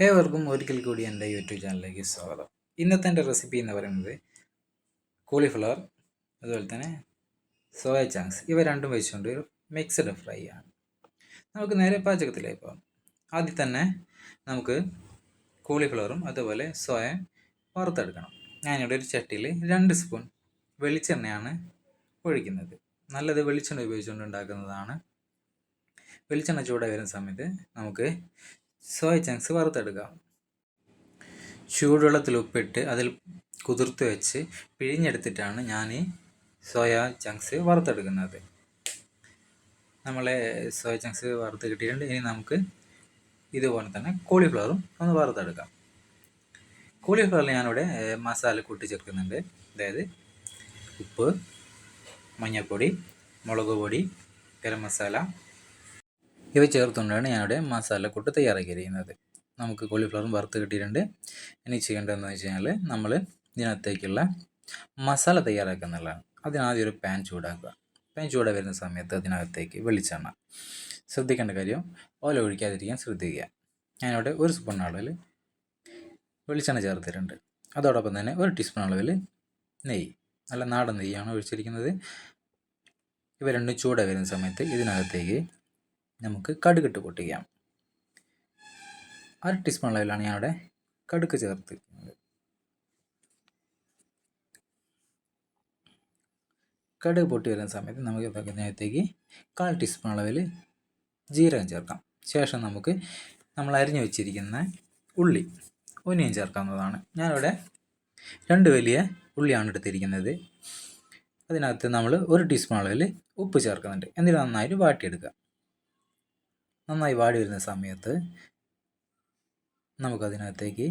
ഏവർക്കും ഒരിക്കൽ കൂടി എന്റെ യൂട്യൂബ് ചാനലിലേക്ക് സ്വാഗതം. ഇന്നത്തെ എന്റെ റെസിപ്പി എന്ന് പറയുന്നത് കോളിഫ്ലവർ അതുപോലെ തന്നെ സോയ ചാങ്സ് ഇവ രണ്ടും വെച്ചുകൊണ്ട് മിക്സഡ് ഫ്രൈ ആണ്. നമുക്ക് നേരെ പാചകത്തിലേക്ക് പോകാം. ആദ്യം തന്നെ നമുക്ക് കോളിഫ്ലവറും അതുപോലെ സോയ വറുത്തെടുക്കണം. ഞാനിവിടെ ഒരു ചട്ടിയിൽ രണ്ട് സ്പൂൺ വെളിച്ചെണ്ണയാണ് ഒഴിക്കുന്നത്. നല്ലത് വെളിച്ചെണ്ണ ഉപയോഗിച്ചുകൊണ്ട് ഉണ്ടാക്കുന്നതാണ്. വെളിച്ചെണ്ണ ചൂടായി വരുന്ന സമയത്ത് നമുക്ക് സോയ ചങ്ക്സ് വറുത്തെടുക്കാം. ചൂടുവെള്ളത്തിൽ ഉപ്പിട്ട് അതിൽ കുതിർത്ത് വെച്ച് പിഴിഞ്ഞെടുത്തിട്ടാണ് ഞാൻ ഈ സോയ ചങ്ക്സ് വറുത്തെടുക്കുന്നത്. നമ്മളെ സോയ ചങ്ക്സ് വറുത്ത് കിട്ടിയിട്ടുണ്ട്. ഇനി നമുക്ക് ഇതുപോലെ തന്നെ കോളിഫ്ലവറും ഒന്ന് വറുത്തെടുക്കാം. കോളിഫ്ലവറിൽ ഞാനിവിടെ മസാല കൂട്ടി ചേർക്കുന്നുണ്ട്. അതായത് ഉപ്പ് മഞ്ഞൾപ്പൊടി മുളക് പൊടി ഗരം മസാല ഇവ ചേർത്തുകൊണ്ടാണ് ഞാനിവിടെ മസാലക്കൂട്ട് തയ്യാറാക്കിയിരിക്കുന്നത്. നമുക്ക് കോളിഫ്ലവറും വറുത്ത് കിട്ടിയിട്ടുണ്ട്. ഇനി ചെയ്യേണ്ടതെന്ന് വെച്ച് കഴിഞ്ഞാൽ നമ്മൾ ഇതിനകത്തേക്കുള്ള മസാല തയ്യാറാക്കുന്നുള്ളതാണ് അതിനാദ്യം ഒരു പാൻ ചൂടാക്കുക. പാൻ ചൂടാ വരുന്ന സമയത്ത് അതിനകത്തേക്ക് വെളിച്ചെണ്ണ. ശ്രദ്ധിക്കേണ്ട കാര്യം ഓല ഒഴിക്കാതിരിക്കാൻ ശ്രദ്ധിക്കുക. ഞാനിവിടെ ഒരു സ്പൂൺ അളവിൽ വെളിച്ചെണ്ണ ചേർത്തിട്ടുണ്ട്. അതോടൊപ്പം തന്നെ ഒരു ടീസ്പൂൺ അളവിൽ നെയ്യ്. നല്ല നാടൻ നെയ്യാണ് ഒഴിച്ചിരിക്കുന്നത്. ഇവ രണ്ടും ചൂടാ വരുന്ന സമയത്ത് ഇതിനകത്തേക്ക് നമുക്ക് കടുകിട്ട് പൊട്ടിക്കാം അര ടീസ്പൂൺ അളവിലാണ് ഞാനിവിടെ കടുക്ക് ചേർത്തിരിക്കുന്നത് കടുക് പൊട്ടി വരുന്ന സമയത്ത് നമുക്ക് ഇതൊക്കെ കാൽ ടീസ്പൂൺ അളവിൽ ജീരകം ചേർക്കാം. ശേഷം നമുക്ക് നമ്മൾ അരിഞ്ഞു വെച്ചിരിക്കുന്ന ഉള്ളി ഒനിയൻ ചേർക്കാവുന്നതാണ്. ഞാനിവിടെ രണ്ട് വലിയ ഉള്ളിയാണ് എടുത്തിരിക്കുന്നത്. അതിനകത്ത് നമ്മൾ ഒരു ടീസ്പൂൺ അളവിൽ ഉപ്പ് ചേർക്കുന്നുണ്ട്. എന്നിട്ട് നന്നായിട്ട് വാട്ടിയെടുക്കുക. നന്നായി വാടി വരുന്ന സമയത്ത് നമുക്കതിനകത്തേക്ക്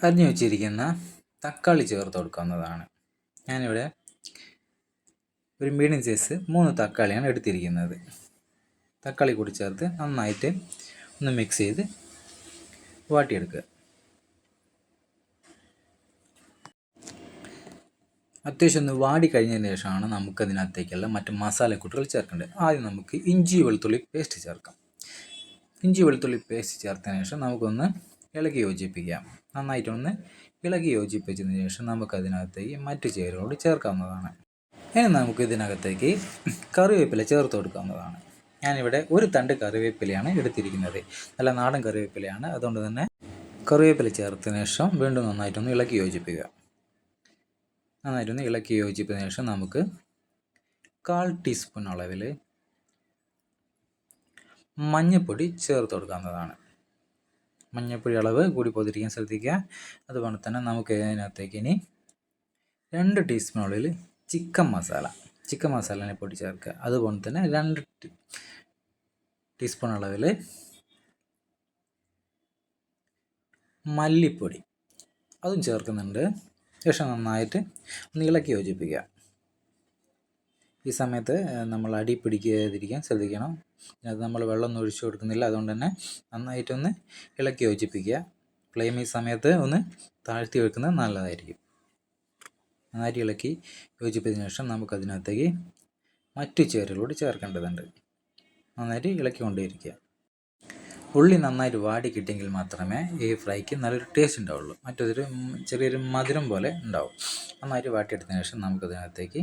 അരിഞ്ഞു വെച്ചിരിക്കുന്ന തക്കാളി ചേർത്ത് കൊടുക്കാവുന്നതാണ് ഞാനിവിടെ ഒരു മീഡിയം സൈസ് മൂന്ന് തക്കാളിയാണ് എടുത്തിരിക്കുന്നത്. തക്കാളി കൂടി ചേർത്ത് നന്നായിട്ട് ഒന്ന് മിക്സ് ചെയ്ത് വാട്ടിയെടുക്കുക. അത്യാവശ്യം ഒന്ന് വാടി കഴിഞ്ഞതിന് ശേഷമാണ് നമുക്കതിനകത്തേക്കുള്ള മറ്റ് മസാലക്കൂട്ടുകൾ ചേർക്കേണ്ടത്. ആദ്യം നമുക്ക് ഇഞ്ചി വെളുത്തുള്ളി പേസ്റ്റ് ചേർക്കാം. ഇഞ്ചി വെളുത്തുള്ളി പേസ്റ്റ് ചേർത്തതിന് ശേഷം നമുക്കൊന്ന് ഇളകി യോജിപ്പിക്കാം. നന്നായിട്ടൊന്ന് ഇളകി യോജിപ്പിച്ചതിന് ശേഷം നമുക്കതിനകത്തേക്ക് മറ്റ് ചേരുവകളോട് ചേർക്കാവുന്നതാണ്. ഇനി നമുക്ക് ഇതിനകത്തേക്ക് കറിവേപ്പില ചേർത്ത് കൊടുക്കാവുന്നതാണ്. ഞാനിവിടെ ഒരു തണ്ട് കറിവേപ്പിലയാണ് എടുത്തിരിക്കുന്നത്. നല്ല നാടൻ കറിവേപ്പിലയാണ്. അതുകൊണ്ട് തന്നെ കറിവേപ്പില ചേർത്തതിന് ശേഷം വീണ്ടും നന്നായിട്ടൊന്ന് ഇളക്കി യോജിപ്പിക്കുക. നന്നായിട്ടൊന്ന് ഇളക്കി യോജിപ്പിന് ശേഷം നമുക്ക് കാൽ ടീസ്പൂൺ അളവിൽ മഞ്ഞൾപ്പൊടി ചേർത്ത് കൊടുക്കാവുന്നതാണ്. മഞ്ഞൾപ്പൊടി അളവ് കൂടി പോതിരിക്കാൻ ശ്രദ്ധിക്കുക. അതുപോലെ തന്നെ നമുക്ക് അതിനകത്തേക്ക് ഇനി രണ്ട് ടീസ്പൂൺ അളവിൽ ചിക്കൻ മസാല ചിക്കൻ മസാലനെ പൊടി ചേർക്കുക. അതുപോലെ തന്നെ രണ്ട് ടീസ്പൂൺ അളവിൽ മല്ലിപ്പൊടി. അതും ചേർക്കുന്നുണ്ട്. ശേഷം നന്നായിട്ട് ഒന്ന് ഇളക്കി യോജിപ്പിക്കുക. ഈ സമയത്ത് നമ്മൾ അടി പിടിക്കാതിരിക്കാൻ ശ്രദ്ധിക്കണം. അത് നമ്മൾ വെള്ളം ഒഴിച്ചു കൊടുക്കുന്നില്ല. അതുകൊണ്ട് തന്നെ നന്നായിട്ടൊന്ന് ഇളക്കി യോജിപ്പിക്കുക. ഫ്ലെയിം ഈ സമയത്ത് ഒന്ന് താഴ്ത്തി വെക്കുന്നത് നല്ലതായിരിക്കും. നന്നായിട്ട് ഇളക്കി യോജിപ്പിച്ചതിന് ശേഷം നമുക്കതിനകത്തേക്ക് മറ്റു ചേരുകളോട് ചേർക്കേണ്ടതുണ്ട്. നന്നായിട്ട് ഇളക്കിക്കൊണ്ടേയിരിക്കുക. ഉള്ളി നന്നായിട്ട് വാടി കിട്ടിയെങ്കിൽ മാത്രമേ ഈ ഫ്രൈക്ക് നല്ലൊരു ടേസ്റ്റ് ഉണ്ടാവുള്ളൂ. മറ്റൊരു ചെറിയൊരു മധുരം പോലെ ഉണ്ടാവും. നന്നായിട്ട് വാട്ടിയെടുത്തതിന് ശേഷം നമുക്കതിനകത്തേക്ക്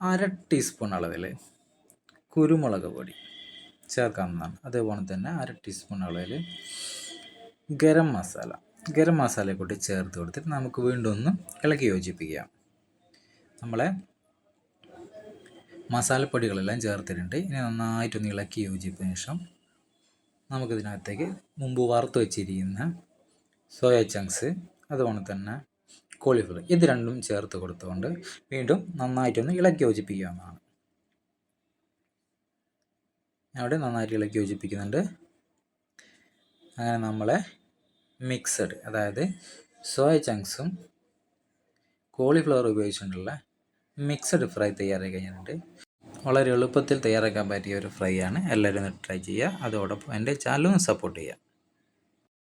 അര ടീസ്പൂൺ അളവിൽ കുരുമുളക് പൊടി ചേർക്കാവുന്നതാണ്. അതേപോലെ തന്നെ അര ടീസ്പൂൺ അളവിൽ ഗരം മസാല. ഗരം മസാല കൂട്ടി ചേർത്ത് കൊടുത്തിട്ട് നമുക്ക് വീണ്ടും ഒന്ന് ഇളക്കി യോജിപ്പിക്കാം. നമ്മളെ മസാലപ്പൊടികളെല്ലാം ചേർത്തിട്ടുണ്ട്. ഇനി നന്നായിട്ടൊന്ന് ഇളക്കി യോജിപ്പിന് ശേഷം നമുക്കിതിനകത്തേക്ക് മുമ്പ് വറുത്ത് വെച്ചിരിക്കുന്ന സോയ ചങ്ക്സ് അതുപോലെ തന്നെ കോളിഫ്ലവർ ഇത് രണ്ടും ചേർത്ത് കൊടുത്തുകൊണ്ട് വീണ്ടും നന്നായിട്ടൊന്ന് ഇളക്കി യോജിപ്പിക്കാവുന്നതാണ്. അവിടെ നന്നായിട്ട് ഇളക്കി യോജിപ്പിക്കുന്നുണ്ട്. അങ്ങനെ നമ്മളെ മിക്സഡ് അതായത് സോയ ചങ്ക്സും കോളിഫ്ലവർ ഉപയോഗിച്ചുകൊണ്ടുള്ള മിക്സഡ് ഫ്രൈ തയ്യാറായി കഴിഞ്ഞിട്ടുണ്ട്. വളരെ എളുപ്പത്തിൽ തയ്യാറാക്കാൻ പറ്റിയ ഒരു ഫ്രൈ ആണ്. എല്ലാവരും ട്രൈ ചെയ്യുക. അതോടൊപ്പം എന്റെ ചാനലും സപ്പോർട്ട് ചെയ്യുക.